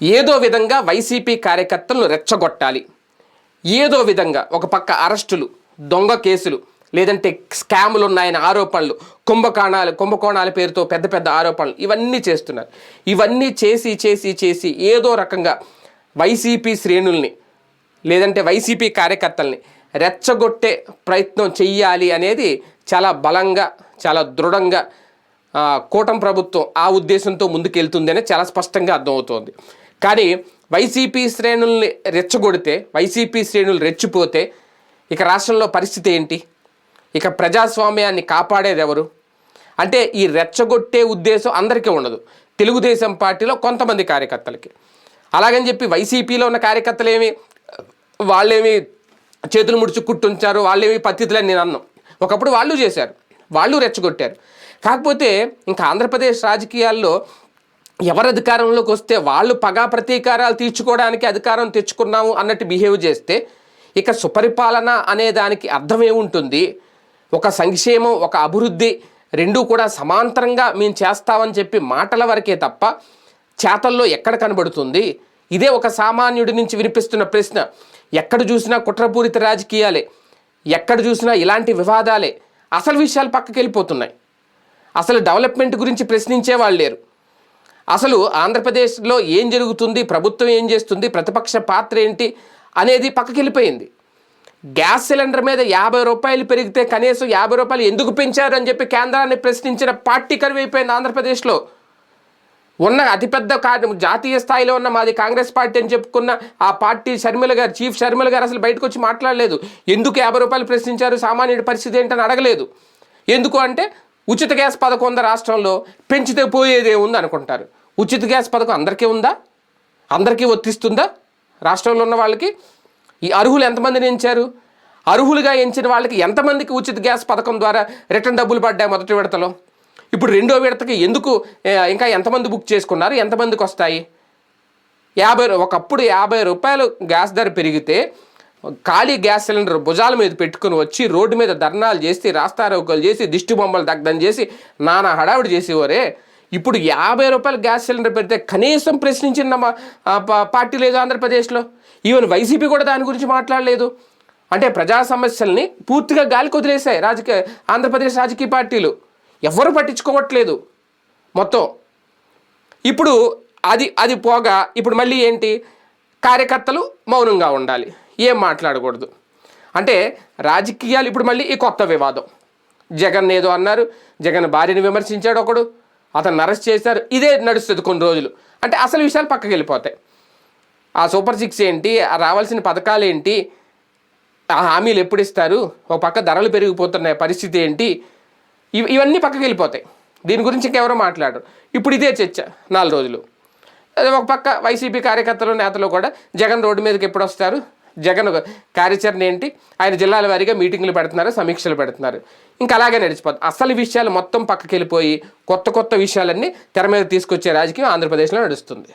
ఏదో విధంగా వైసీపీ కార్యకర్తలను రెచ్చగొట్టాలి. ఏదో విధంగా ఒక పక్క అరెస్టులు దొంగ కేసులు లేదంటే స్కాములు ఉన్నాయని ఆరోపణలు కుంభకోణాలు కుంభకోణాల పేరుతో పెద్ద పెద్ద ఆరోపణలు ఇవన్నీ చేస్తున్నారు. ఇవన్నీ చేసి చేసి చేసి ఏదో రకంగా వైసీపీ శ్రేణుల్ని లేదంటే వైసీపీ కార్యకర్తల్ని రెచ్చగొట్టే ప్రయత్నం చెయ్యాలి అనేది చాలా బలంగా చాలా దృఢంగా కూటమి ప్రభుత్వం ఆ ఉద్దేశంతో ముందుకెళ్తుందనే చాలా స్పష్టంగా అర్థమవుతోంది. కానీ వైసీపీ శ్రేణుల్ని రెచ్చగొడితే వైసీపీ శ్రేణులు రెచ్చిపోతే ఇక రాష్ట్రంలో పరిస్థితి ఏంటి? ఇక ప్రజాస్వామ్యాన్ని కాపాడేది ఎవరు అంటే ఈ రెచ్చగొట్టే ఉద్దేశం అందరికీ ఉండదు. తెలుగుదేశం పార్టీలో కొంతమంది కార్యకర్తలకి. అలాగని చెప్పి వైసీపీలో ఉన్న కార్యకర్తలు ఏమి వాళ్ళేమి చేతులు ముడుచు కుట్టుంచారు వాళ్ళేమి పత్తితులని నేను అన్నాం. ఒకప్పుడు వాళ్ళు చేశారు. వాళ్ళు రెచ్చగొట్టారు. కాకపోతే ఇంకా ఆంధ్రప్రదేశ్ రాజకీయాల్లో ఎవరు అధికారంలోకి వస్తే వాళ్ళు పగా ప్రతీకారాలు తీర్చుకోవడానికి అధికారం తెచ్చుకున్నాము అన్నట్టు బిహేవ్ చేస్తే ఇక సుపరిపాలన అనే దానికి అర్థం ఏముంటుంది? ఒక సంక్షేమం ఒక అభివృద్ధి రెండూ కూడా సమాంతరంగా మేము చేస్తామని చెప్పి మాటల వరకే తప్ప చేతల్లో ఎక్కడ కనబడుతుంది? ఇదే ఒక సామాన్యుడి నుంచి వినిపిస్తున్న ప్రశ్న. ఎక్కడ చూసినా కుట్రపూరిత రాజకీయాలే. ఎక్కడ చూసినా ఇలాంటి వివాదాలే. అసలు విషయాలు పక్కకి వెళ్ళిపోతున్నాయి అసలు డెవలప్మెంట్ గురించి ప్రశ్నించే వాళ్ళు లేరు. అసలు ఆంధ్రప్రదేశ్లో ఏం జరుగుతుంది? ప్రభుత్వం ఏం చేస్తుంది? ప్రతిపక్ష పాత్ర ఏంటి? అనేది పక్కకి వెళ్ళిపోయింది గ్యాస్ సిలిండర్ మీద యాభై రూపాయలు పెరిగితే కనీసం యాభై రూపాయలు ఎందుకు పెంచారు అని చెప్పి కేంద్రాన్ని ప్రశ్నించిన పార్టీ కరువైపోయింది ఆంధ్రప్రదేశ్లో. ఉన్న అతిపెద్ద జాతీయ స్థాయిలో ఉన్న మాది కాంగ్రెస్ పార్టీ అని చెప్పుకున్న ఆ పార్టీ షర్మిల గారు చీఫ్ షర్మిల గారు అసలు బయటకు వచ్చి మాట్లాడలేదు. ఎందుకు యాభై రూపాయలు ప్రశ్నించారు? సామాన్యుడి పరిస్థితి ఏంటని అడగలేదు. ఎందుకు అంటే ఉచిత గ్యాస్ పథకం ఉంది రాష్ట్రంలో పెంచితే పోయేదే ఉంది అనుకుంటారు. ఉచిత గ్యాస్ పథకం అందరికీ ఉందా? అందరికీ వర్తిస్తుందా? రాష్ట్రంలో ఉన్న వాళ్ళకి ఈ అర్హులు ఎంతమందిని ఎంచారు? అర్హులుగా ఎంచిన వాళ్ళకి ఎంతమందికి ఉచిత గ్యాస్ పథకం ద్వారా రిటర్న్ డబ్బులు పడ్డాయి మొదటి విడతలో? ఇప్పుడు రెండో విడతకి ఎందుకు ఇంకా ఎంతమంది బుక్ చేసుకున్నారు? ఎంతమందికి వస్తాయి? యాభై ఒకప్పుడు యాభై రూపాయలు గ్యాస్ ధర పెరిగితే ఖాళీ గ్యాస్ సిలిండర్ భుజాల మీద పెట్టుకుని వచ్చి రోడ్డు మీద ధర్నాలు చేసి రాస్తారోకలు చేసి దిష్టి బొమ్మలు దగ్ధం చేసి నానా హడావిడి చేసేవారే. ఇప్పుడు యాభై రూపాయల గ్యాస్ సిలిండర్ పెడితే కనీసం ప్రశ్నించిన మా పార్టీ లేదు ఆంధ్రప్రదేశ్లో. ఈవెన్ వైసీపీ కూడా దాని గురించి మాట్లాడలేదు. అంటే ప్రజా సమస్యల్ని పూర్తిగా గాలికి వదిలేశాయి రాజకీయ ఆంధ్రప్రదేశ్ రాజకీయ పార్టీలు. ఎవరు పట్టించుకోవట్లేదు మొత్తం. ఇప్పుడు అది అది పోగా ఇప్పుడు మళ్ళీ ఏంటి? కార్యకర్తలు మౌనంగా ఉండాలి. ఏం మాట్లాడకూడదు. అంటే రాజకీయాలు ఇప్పుడు మళ్ళీ ఈ కొత్త వివాదం. జగన్ ఏదో అన్నారు జగన్ భార్యని విమర్శించాడు ఒకడు. అతను అరెస్ట్ చేశారు. ఇదే నడుస్తుంది కొన్ని రోజులు. అంటే అసలు విషయాలు పక్కకి వెళ్ళిపోతాయి. ఆ సూపర్ సిక్స్ ఏంటి? ఆ రావాల్సిన పథకాలు ఏంటి? ఆ హామీలు ఎప్పుడు ఇస్తారు? ఒక పక్క ధరలు పెరిగిపోతున్నాయి పరిస్థితి ఏంటి? ఇవి ఇవన్నీ పక్కకి వెళ్ళిపోతాయి. దీని గురించి ఇంకెవరో మాట్లాడరు. ఇప్పుడు ఇదే చర్చ నాలుగు రోజులు. అదే ఒక పక్క వైసీపీ కార్యకర్తలు నేతలు కూడా జగన్ రోడ్డు మీదకి ఎప్పుడు వస్తారు? జగన్ కార్యాచరణ ఏంటి? ఆయన జిల్లాల వారీగా మీటింగ్లు పెడుతున్నారు సమీక్షలు పెడుతున్నారు. ఇంకా అలాగే నడిచిపోతుంది అసలు విషయాలు మొత్తం పక్కకి వెళ్ళిపోయి కొత్త కొత్త విషయాలన్నీ తెర మీద తీసుకొచ్చే రాజకీయం ఆంధ్రప్రదేశ్లో నడుస్తుంది.